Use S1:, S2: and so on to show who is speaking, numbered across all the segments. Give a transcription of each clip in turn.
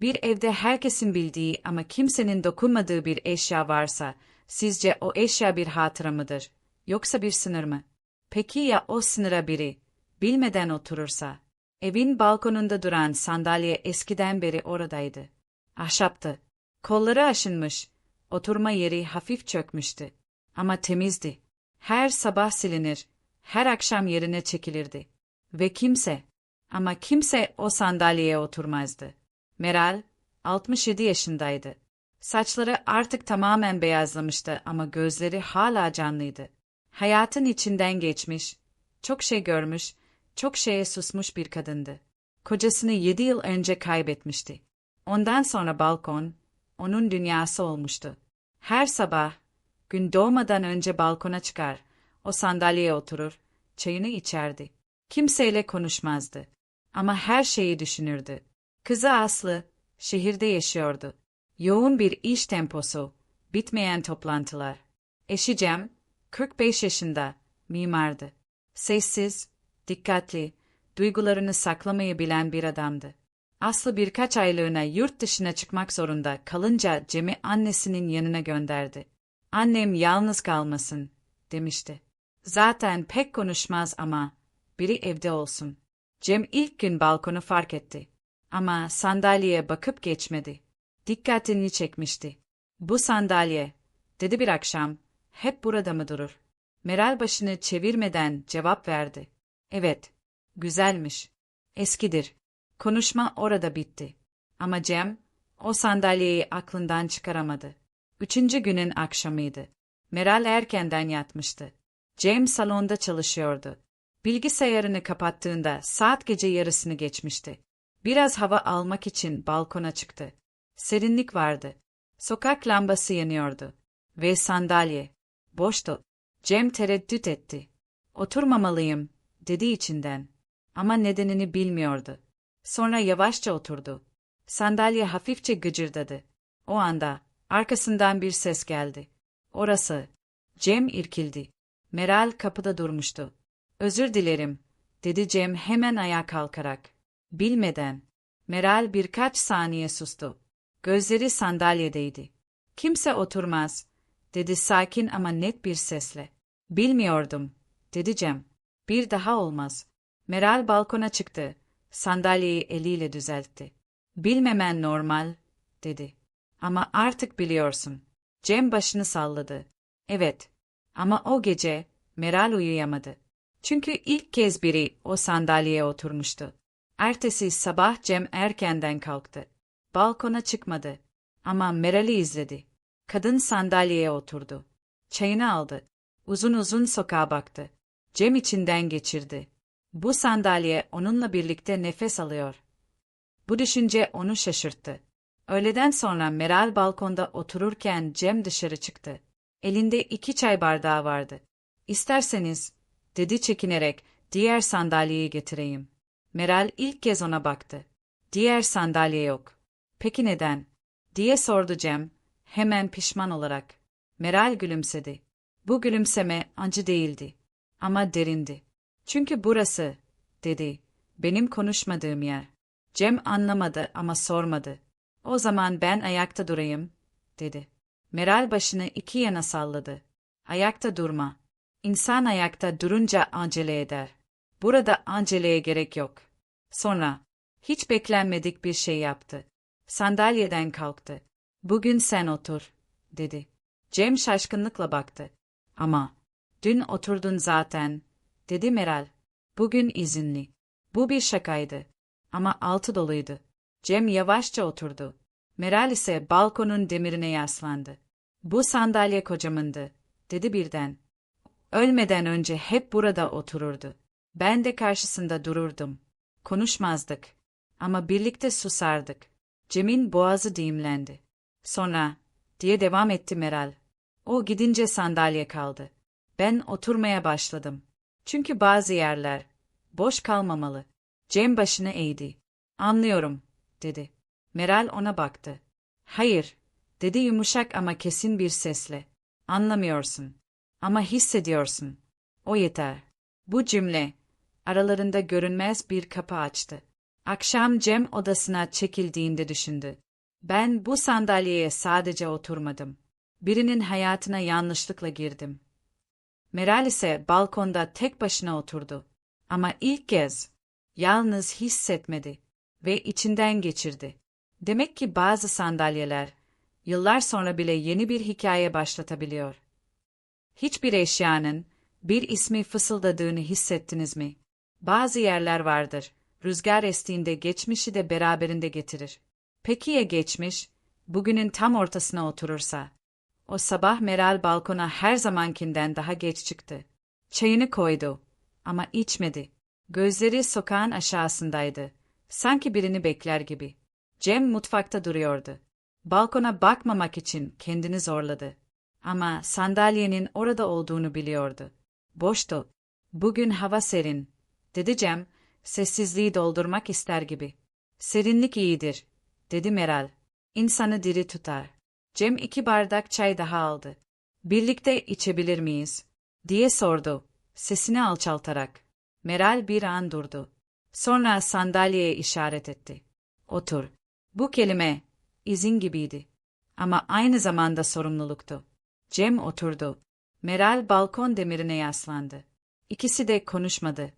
S1: Bir evde herkesin bildiği ama kimsenin dokunmadığı bir eşya varsa, sizce o eşya bir hatıra mıdır? Yoksa bir sınır mı? Peki ya o sınıra biri, bilmeden oturursa? Evin balkonunda duran sandalye eskiden beri oradaydı. Ahşaptı. Kolları aşınmış, oturma yeri hafif çökmüştü. Ama temizdi. Her sabah silinir, her akşam yerine çekilirdi. Ve kimse, ama kimse o sandalyeye oturmazdı. Meral, 67 yaşındaydı. Saçları artık tamamen beyazlamıştı ama gözleri hala canlıydı. Hayatın içinden geçmiş, çok şey görmüş, çok şeye susmuş bir kadındı. Kocasını yedi yıl önce kaybetmişti. Ondan sonra balkon, onun dünyası olmuştu. Her sabah, gün doğmadan önce balkona çıkar, o sandalyeye oturur, çayını içerdi. Kimseyle konuşmazdı. Ama her şeyi düşünürdü. Kızı Aslı, şehirde yaşıyordu. Yoğun bir iş temposu, bitmeyen toplantılar. Eşi Cem, 45 yaşında, mimardı. Sessiz, dikkatli, duygularını saklamayı bilen bir adamdı. Aslı birkaç aylığına yurt dışına çıkmak zorunda kalınca Cem'i annesinin yanına gönderdi. Annem yalnız kalmasın, demişti. Zaten pek konuşmaz ama biri evde olsun. Cem ilk gün balkonu fark etti. Ama sandalyeye bakıp geçmedi. Dikkatini çekmişti. Bu sandalye, dedi bir akşam, hep burada mı durur? Meral başını çevirmeden cevap verdi. Evet, güzelmiş. Eskidir. Konuşma orada bitti. Ama Cem, o sandalyeyi aklından çıkaramadı. Üçüncü günün akşamıydı. Meral erkenden yatmıştı. Cem salonda çalışıyordu. Bilgisayarını kapattığında saat gece yarısını geçmişti. Biraz hava almak için balkona çıktı. Serinlik vardı. Sokak lambası yanıyordu. Ve sandalye. Boştu. Cem tereddüt etti. Oturmamalıyım, dedi içinden. Ama nedenini bilmiyordu. Sonra yavaşça oturdu. Sandalye hafifçe gıcırdadı. O anda, arkasından bir ses geldi. Orası. Cem irkildi. Meral kapıda durmuştu. Özür dilerim, dedi Cem hemen ayağa kalkarak. Bilmeden. Meral birkaç saniye sustu. Gözleri sandalyedeydi. Kimse oturmaz, dedi sakin ama net bir sesle. Bilmiyordum, dedi Cem. Bir daha olmaz. Meral balkona çıktı. Sandalyeyi eliyle düzeltti. Bilmemen normal, dedi. Ama artık biliyorsun. Cem başını salladı. Evet. Ama o gece Meral uyuyamadı. Çünkü ilk kez biri o sandalyeye oturmuştu. Ertesi sabah Cem erkenden kalktı. Balkona çıkmadı. Ama Meral'i izledi. Kadın sandalyeye oturdu. Çayını aldı. Uzun uzun sokağa baktı. Cem içinden geçirdi. Bu sandalye onunla birlikte nefes alıyor. Bu düşünce onu şaşırttı. Öğleden sonra Meral balkonda otururken Cem dışarı çıktı. Elinde iki çay bardağı vardı. İsterseniz, dedi çekinerek, diğer sandalyeyi getireyim. Meral ilk kez ona baktı. Diğer sandalye yok. Peki neden? diye sordu Cem, hemen pişman olarak. Meral gülümsedi. Bu gülümseme acı değildi. Ama derindi. Çünkü burası, dedi, benim konuşmadığım yer. Cem anlamadı ama sormadı. O zaman ben ayakta durayım, dedi. Meral başını iki yana salladı. Ayakta durma. İnsan ayakta durunca acele eder. Burada aceleye gerek yok. Sonra, hiç beklenmedik bir şey yaptı. Sandalyeden kalktı. Bugün sen otur, dedi. Cem şaşkınlıkla baktı. Ama, dün oturdun zaten, dedi Meral. Bugün izinli. Bu bir şakaydı. Ama altı doluydu. Cem yavaşça oturdu. Meral ise balkonun demirine yaslandı. Bu sandalye kocamındı, dedi birden. Ölmeden önce hep burada otururdu. Ben de karşısında dururdum. Konuşmazdık. Ama birlikte susardık. Cem'in boğazı düğümlendi. Sonra, diye devam etti Meral. O gidince sandalye kaldı. Ben oturmaya başladım. Çünkü bazı yerler boş kalmamalı. Cem başını eğdi. Anlıyorum, dedi. Meral ona baktı. Hayır, dedi yumuşak ama kesin bir sesle. Anlamıyorsun. Ama hissediyorsun. O yeter. Bu cümle, aralarında görünmez bir kapı açtı. Akşam Cem odasına çekildiğinde düşündü. Ben bu sandalyeye sadece oturmadım. Birinin hayatına yanlışlıkla girdim. Meral ise balkonda tek başına oturdu. Ama ilk kez yalnız hissetmedi ve içinden geçirdi. Demek ki bazı sandalyeler yıllar sonra bile yeni bir hikaye başlatabiliyor. Hiçbir eşyanın bir ismi fısıldadığını hissettiniz mi? Bazı yerler vardır. Rüzgar estiğinde geçmişi de beraberinde getirir. Peki ya geçmiş, bugünün tam ortasına oturursa? O sabah Meral balkona her zamankinden daha geç çıktı. Çayını koydu ama içmedi. Gözleri sokağın aşağısındaydı. Sanki birini bekler gibi. Cem mutfakta duruyordu. Balkona bakmamak için kendini zorladı. Ama sandalyenin orada olduğunu biliyordu. Boştu. Bugün hava serin, dedi Cem, sessizliği doldurmak ister gibi. Serinlik iyidir, dedi Meral. İnsanı diri tutar. Cem iki bardak çay daha aldı. Birlikte içebilir miyiz? diye sordu, sesini alçaltarak. Meral bir an durdu. Sonra sandalyeye işaret etti. Otur. Bu kelime, izin gibiydi. Ama aynı zamanda sorumluluktu. Cem oturdu. Meral balkon demirine yaslandı. İkisi de konuşmadı.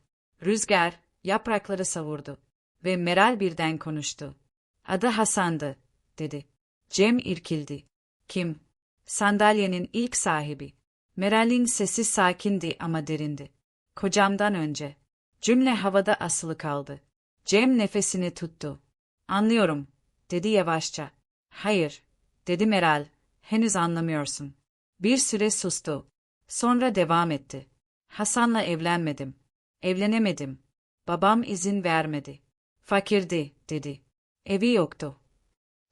S1: Rüzgar, yaprakları savurdu. Ve Meral birden konuştu. Adı Hasan'dı, dedi. Cem irkildi. Kim? Sandalyenin ilk sahibi. Meral'in sesi sakindi ama derindi. Kocamdan önce. Cümle havada asılı kaldı. Cem nefesini tuttu. Anlıyorum, dedi yavaşça. Hayır, dedi Meral. Henüz anlamıyorsun. Bir süre sustu. Sonra devam etti. Hasan'la evlenmedim. Evlenemedim. Babam izin vermedi. Fakirdi, dedi. Evi yoktu.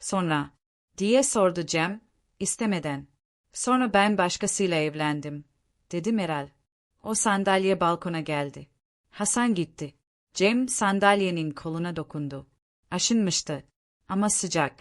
S1: Sonra, diye sordu Cem, istemeden. Sonra ben başkasıyla evlendim, dedi Meral. O sandalye balkona geldi. Hasan gitti. Cem sandalyenin koluna dokundu. Aşınmıştı. Ama sıcak.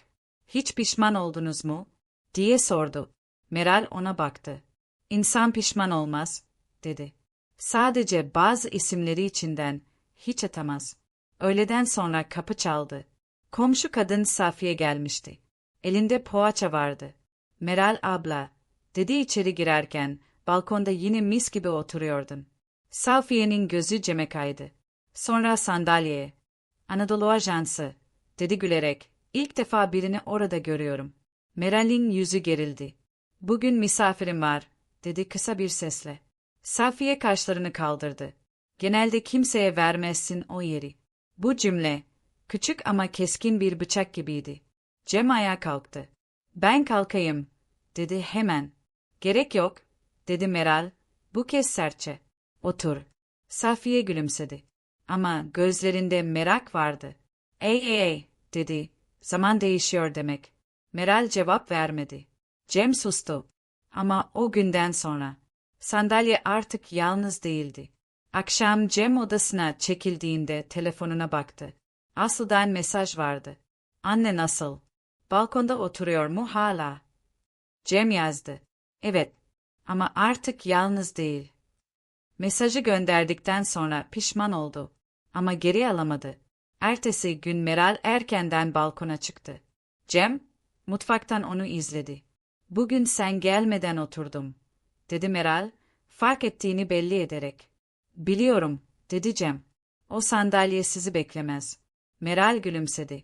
S1: Hiç pişman oldunuz mu? diye sordu. Meral ona baktı. İnsan pişman olmaz, dedi. Sadece bazı isimleri içinden hiç atamaz. Öğleden sonra kapı çaldı. Komşu kadın Safiye gelmişti. Elinde poğaça vardı. Meral abla, dedi içeri girerken, balkonda yine mis gibi oturuyordun. Safiye'nin gözü Cem'e kaydı. Sonra sandalyeye. Anadolu Ajansı, dedi gülerek. İlk defa birini orada görüyorum. Meral'in yüzü gerildi. Bugün misafirim var, dedi kısa bir sesle. Safiye kaşlarını kaldırdı. Genelde kimseye vermezsin o yeri. Bu cümle, küçük ama keskin bir bıçak gibiydi. Cem ayağa kalktı. Ben kalkayım, dedi hemen. Gerek yok, dedi Meral, bu kez sertçe. Otur. Safiye gülümsedi. Ama gözlerinde merak vardı. Ey ey ey, dedi. Zaman değişiyor demek. Meral cevap vermedi. Cem sustu. Ama o günden sonra. Sandalye artık yalnız değildi. Akşam Cem odasına çekildiğinde telefonuna baktı. Aslı'dan mesaj vardı. Anne nasıl? Balkonda oturuyor mu hala? Cem yazdı. Evet. Ama artık yalnız değil. Mesajı gönderdikten sonra pişman oldu. Ama geri alamadı. Ertesi gün Meral erkenden balkona çıktı. Cem, mutfaktan onu izledi. Bugün sen gelmeden oturdum, dedi Meral, fark ettiğini belli ederek. Biliyorum, dedi Cem. O sandalye sizi beklemez. Meral gülümsedi.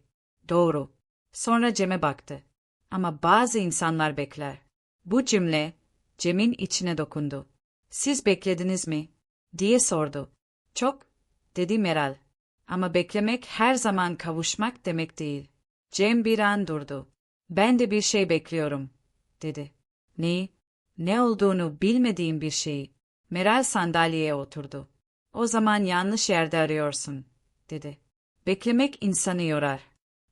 S1: Doğru. Sonra Cem'e baktı. Ama bazı insanlar bekler. Bu cümle, Cem'in içine dokundu. Siz beklediniz mi? diye sordu. Çok, dedi Meral. Ama beklemek her zaman kavuşmak demek değil. Cem bir an durdu. Ben de bir şey bekliyorum, dedi. Neyi? Ne olduğunu bilmediğim bir şeyi. Meral sandalyeye oturdu. O zaman yanlış yerde arıyorsun, dedi. Beklemek insanı yorar.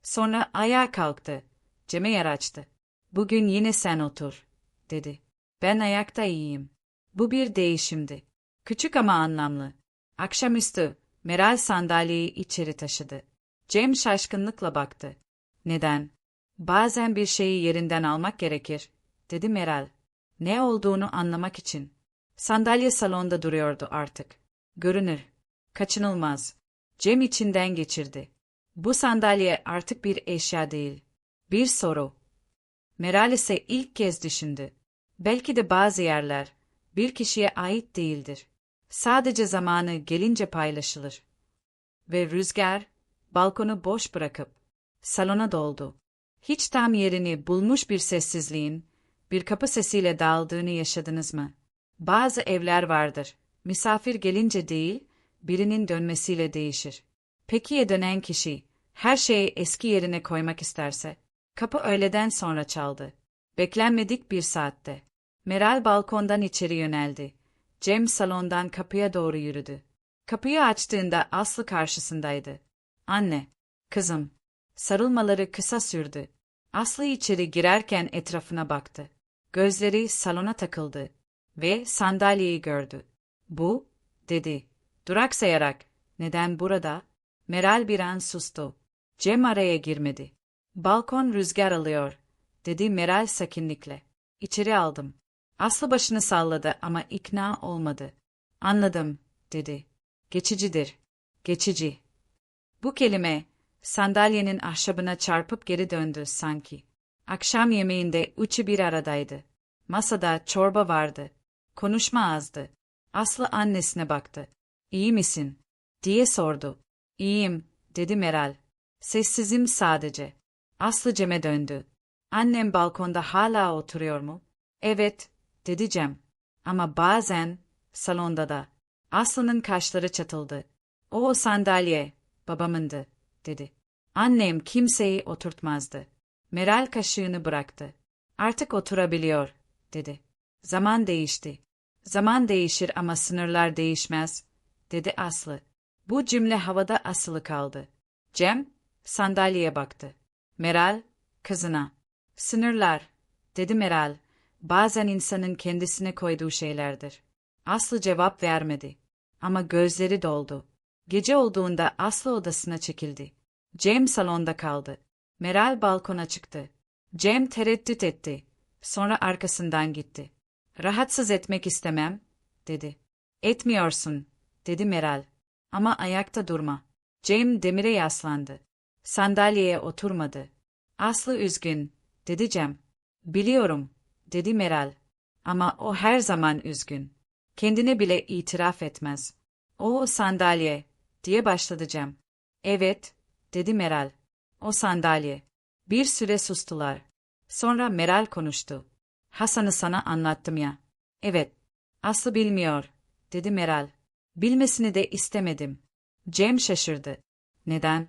S1: Sonra ayağa kalktı. Cem'e yer açtı. Bugün yine sen otur, dedi. Ben ayakta iyiyim. Bu bir değişimdi. Küçük ama anlamlı. Akşamüstü, Meral sandalyeyi içeri taşıdı. Cem şaşkınlıkla baktı. Neden? Bazen bir şeyi yerinden almak gerekir, dedi Meral. Ne olduğunu anlamak için. Sandalye salonda duruyordu artık. Görünür. Kaçınılmaz. Cem içinden geçirdi. Bu sandalye artık bir eşya değil. Bir soru. Meral ise ilk kez düşündü. Belki de bazı yerler bir kişiye ait değildir. Sadece zamanı gelince paylaşılır. Ve rüzgar balkonu boş bırakıp salona doldu. Hiç tam yerini bulmuş bir sessizliğin bir kapı sesiyle dağıldığını yaşadınız mı? Bazı evler vardır. Misafir gelince değil, birinin dönmesiyle değişir. Peki ya dönen kişi her şeyi eski yerine koymak isterse? Kapı öğleden sonra çaldı. Beklenmedik bir saatte. Meral balkondan içeri yöneldi. Cem salondan kapıya doğru yürüdü. Kapıyı açtığında Aslı karşısındaydı. Anne, kızım. Sarılmaları kısa sürdü. Aslı içeri girerken etrafına baktı. Gözleri salona takıldı ve sandalyeyi gördü. Bu, dedi. Duraksayarak, neden burada? Meral bir an sustu. Cem araya girmedi. Balkon rüzgar alıyor, dedi Meral sakinlikle. İçeri aldım. Aslı başını salladı ama ikna olmadı. Anladım, dedi. Geçicidir. Geçici. Bu kelime, sandalyenin ahşabına çarpıp geri döndü sanki. Akşam yemeğinde üçü bir aradaydı. Masada çorba vardı. Konuşma azdı. Aslı annesine baktı. İyi misin? diye sordu. İyiyim, dedi Meral. Sessizim sadece. Aslı Cem'e döndü. Annem balkonda hala oturuyor mu? Evet, dedi Cem. Ama bazen, salonda da. Aslı'nın kaşları çatıldı. O, sandalye, babamındı, dedi. Annem kimseyi oturtmazdı. Meral kaşığını bıraktı. Artık oturabiliyor, dedi. Zaman değişti. Zaman değişir ama sınırlar değişmez, dedi Aslı. Bu cümle havada asılı kaldı. Cem, sandalyeye baktı. Meral, kızına. Sınırlar, dedi Meral. Bazen insanın kendisine koyduğu şeylerdir. Aslı cevap vermedi. Ama gözleri doldu. Gece olduğunda Aslı odasına çekildi. Cem salonda kaldı. Meral balkona çıktı. Cem tereddüt etti. Sonra arkasından gitti. Rahatsız etmek istemem, dedi. Etmiyorsun, dedi Meral. Ama ayakta durma. Cem demire yaslandı. Sandalyeye oturmadı. Aslı üzgün, dedi Cem. Biliyorum, dedi Meral. Ama o her zaman üzgün. Kendine bile itiraf etmez. O sandalye, diye başladı Cem. Evet, dedi Meral. O sandalye. Bir süre sustular. Sonra Meral konuştu. Hasan'ı sana anlattım ya. Evet. Aslı bilmiyor, dedi Meral. Bilmesini de istemedim. Cem şaşırdı. Neden?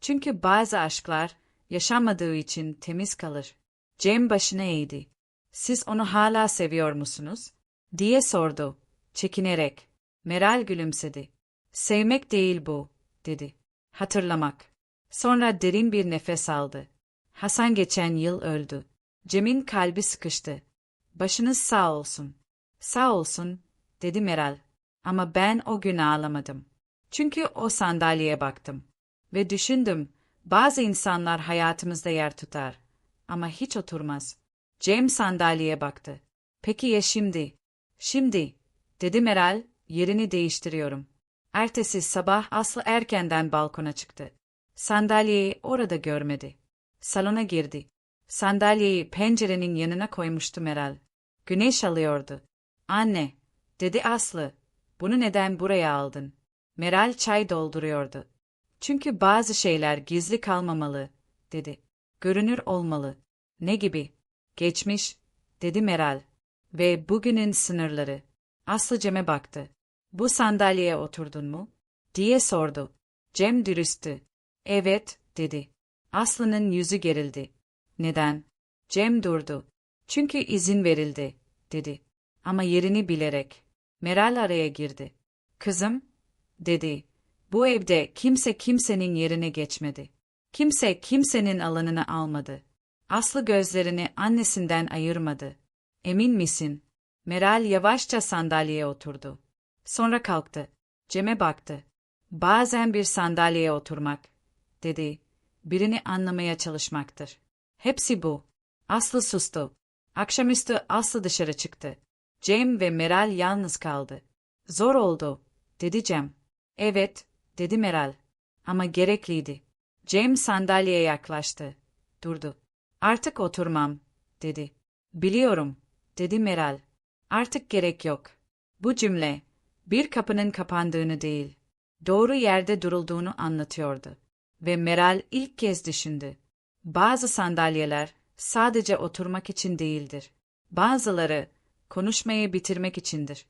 S1: Çünkü bazı aşklar yaşanmadığı için temiz kalır. Cem başını eğdi. Siz onu hala seviyor musunuz? diye sordu, çekinerek. Meral gülümsedi. Sevmek değil bu, dedi. Hatırlamak. Sonra derin bir nefes aldı. Hasan geçen yıl öldü. Cem'in kalbi sıkıştı. Başınız sağ olsun. Sağ olsun, dedi Meral. Ama ben o gün ağlamadım. Çünkü o sandalyeye baktım. Ve düşündüm, bazı insanlar hayatımızda yer tutar. Ama hiç oturmaz. Cem sandalyeye baktı. Peki ya şimdi? Şimdi, dedi Meral, yerini değiştiriyorum. Ertesi sabah Aslı erkenden balkona çıktı. Sandalyeyi orada görmedi. Salona girdi. Sandalyeyi pencerenin yanına koymuştu Meral. Güneş alıyordu. Anne, dedi Aslı, bunu neden buraya aldın? Meral çay dolduruyordu. Çünkü bazı şeyler gizli kalmamalı, dedi. Görünür olmalı. Ne gibi? Geçmiş, dedi Meral. Ve bugünün sınırları. Aslı Cem'e baktı. Bu sandalyeye oturdun mu? diye sordu. Cem dürüsttü. Evet, dedi. Aslı'nın yüzü gerildi. Neden? Cem durdu. Çünkü izin verildi, dedi. Ama yerini bilerek. Meral araya girdi. Kızım, dedi. Bu evde kimse kimsenin yerine geçmedi. Kimse kimsenin alanını almadı. Aslı gözlerini annesinden ayırmadı. Emin misin? Meral yavaşça sandalyeye oturdu. Sonra kalktı. Cem'e baktı. Bazen bir sandalyeye oturmak, dedi. Birini anlamaya çalışmaktır. Hepsi bu. Aslı sustu. Akşamüstü Aslı dışarı çıktı. Cem ve Meral yalnız kaldı. Zor oldu, dedi Cem. Evet, dedi Meral. Ama gerekliydi. Cem sandalyeye yaklaştı. Durdu. Artık oturmam, dedi. Biliyorum, dedi Meral. Artık gerek yok. Bu cümle, bir kapının kapandığını değil, doğru yerde durulduğunu anlatıyordu. Ve Meral ilk kez düşündü. Bazı sandalyeler sadece oturmak için değildir. Bazıları konuşmayı bitirmek içindir.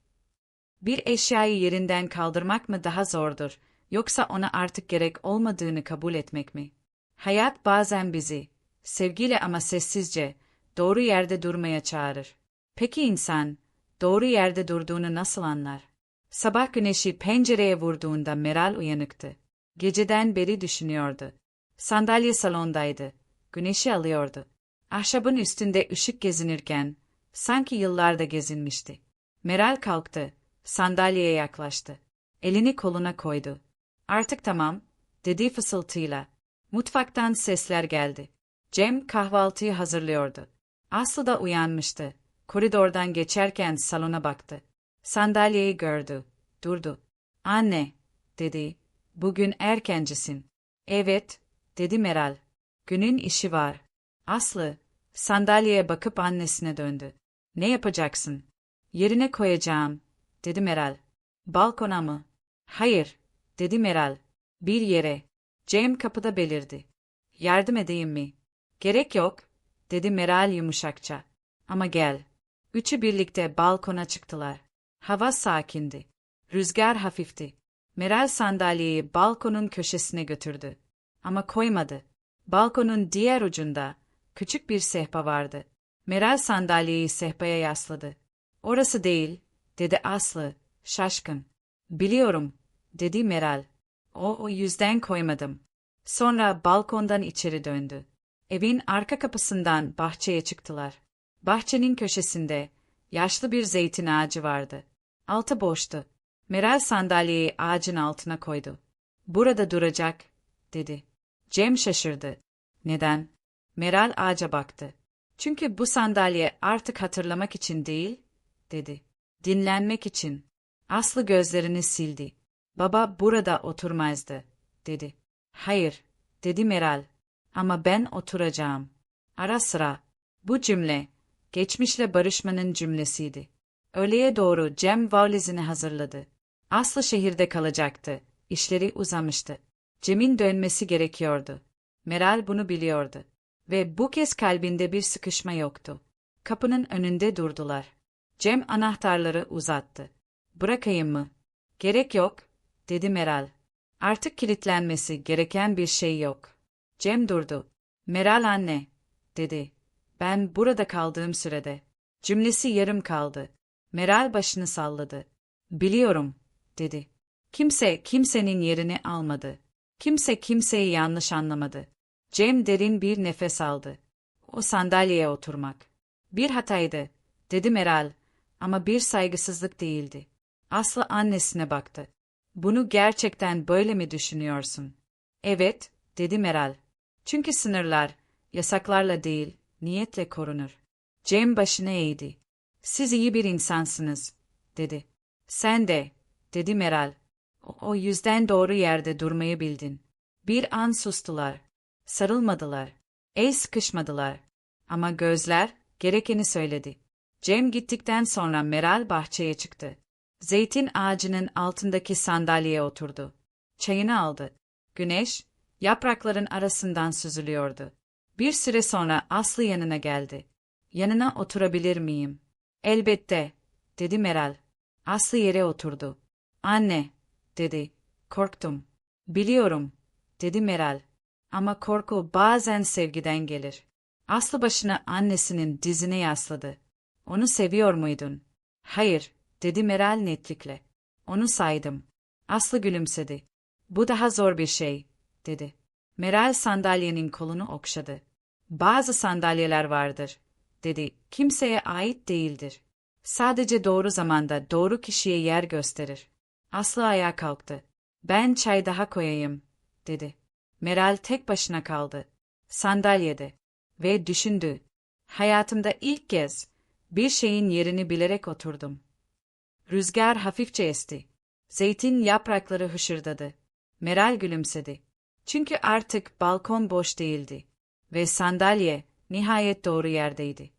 S1: Bir eşyayı yerinden kaldırmak mı daha zordur, yoksa ona artık gerek olmadığını kabul etmek mi? Hayat bazen bizi, sevgiyle ama sessizce, doğru yerde durmaya çağırır. Peki insan, doğru yerde durduğunu nasıl anlar? Sabah güneşi pencereye vurduğunda Meral uyanıktı. Geceden beri düşünüyordu. Sandalye salondaydı. Güneşi alıyordu. Ahşabın üstünde ışık gezinirken, sanki yıllarda gezinmişti. Meral kalktı, sandalyeye yaklaştı. Elini koluna koydu. Artık tamam, dedi fısıltıyla. Mutfaktan sesler geldi. Cem kahvaltıyı hazırlıyordu. Aslı da uyanmıştı. Koridordan geçerken salona baktı. Sandalyeyi gördü. Durdu. Anne, dedi. Bugün erkencisin. Evet, dedi Meral. Günün işi var. Aslı, sandalyeye bakıp annesine döndü. Ne yapacaksın? Yerine koyacağım, dedi Meral. Balkona mı? Hayır, dedi Meral. Bir yere. Cem kapıda belirdi. Yardım edeyim mi? Gerek yok, dedi Meral yumuşakça. Ama gel. Üçü birlikte balkona çıktılar. Hava sakindi. Rüzgar hafifti. Meral sandalyeyi balkonun köşesine götürdü. Ama koymadı. Balkonun diğer ucunda küçük bir sehpa vardı. Meral sandalyeyi sehpaya yasladı. Orası değil, dedi Aslı, şaşkın. Biliyorum, dedi Meral. O, o yüzden koymadım. Sonra balkondan içeri döndü. Evin arka kapısından bahçeye çıktılar. Bahçenin köşesinde yaşlı bir zeytin ağacı vardı. Altı boştu. Meral sandalyeyi ağacın altına koydu. Burada duracak, dedi. Cem şaşırdı. Neden? Meral ağaca baktı. Çünkü bu sandalye artık hatırlamak için değil, dedi. Dinlenmek için. Aslı gözlerini sildi. Baba burada oturmazdı, dedi. Hayır, dedi Meral. Ama ben oturacağım. Ara sıra. Bu cümle, geçmişle barışmanın cümlesiydi. Öğleye doğru Cem valizini hazırladı. Aslı şehirde kalacaktı. İşleri uzamıştı. Cem'in dönmesi gerekiyordu. Meral bunu biliyordu. Ve bu kez kalbinde bir sıkışma yoktu. Kapının önünde durdular. Cem anahtarları uzattı. Bırakayım mı? Gerek yok, dedi Meral. Artık kilitlenmesi gereken bir şey yok. Cem durdu. Meral anne, dedi. Ben burada kaldığım sürede. Cümlesi yarım kaldı. Meral başını salladı. Biliyorum, dedi. Kimse kimsenin yerini almadı. Kimse kimseyi yanlış anlamadı. Cem derin bir nefes aldı. O sandalyeye oturmak. Bir hataydı, dedi Meral, ama bir saygısızlık değildi. Aslı annesine baktı. Bunu gerçekten böyle mi düşünüyorsun? Evet, dedi Meral. Çünkü sınırlar, yasaklarla değil, niyetle korunur. Cem başını eğdi. Siz iyi bir insansınız, dedi. Sen de, dedi Meral. O, yüzden doğru yerde durmayı bildin. Bir an sustular. Sarılmadılar. El sıkışmadılar. Ama gözler gerekeni söyledi. Cem gittikten sonra Meral bahçeye çıktı. Zeytin ağacının altındaki sandalyeye oturdu. Çayını aldı. Güneş, yaprakların arasından süzülüyordu. Bir süre sonra Aslı yanına geldi. Yanına oturabilir miyim? Elbette, dedi Meral. Aslı yere oturdu. Anne, dedi. Korktum. Biliyorum, dedi Meral. Ama korku bazen sevgiden gelir. Aslı başını annesinin dizine yasladı. Onu seviyor muydun? Hayır, dedi Meral netlikle. Onu saydım. Aslı gülümsedi. Bu daha zor bir şey, dedi. Meral sandalyenin kolunu okşadı. Bazı sandalyeler vardır, dedi. Kimseye ait değildir. Sadece doğru zamanda doğru kişiye yer gösterir. Aslı ayağa kalktı. Ben çay daha koyayım, dedi. Meral tek başına kaldı. Sandalyede. Ve düşündü. Hayatımda ilk kez bir şeyin yerini bilerek oturdum. Rüzgar hafifçe esti. Zeytin yaprakları hışırdadı. Meral gülümsedi. Çünkü artık balkon boş değildi ve sandalye nihayet doğru yerdeydi.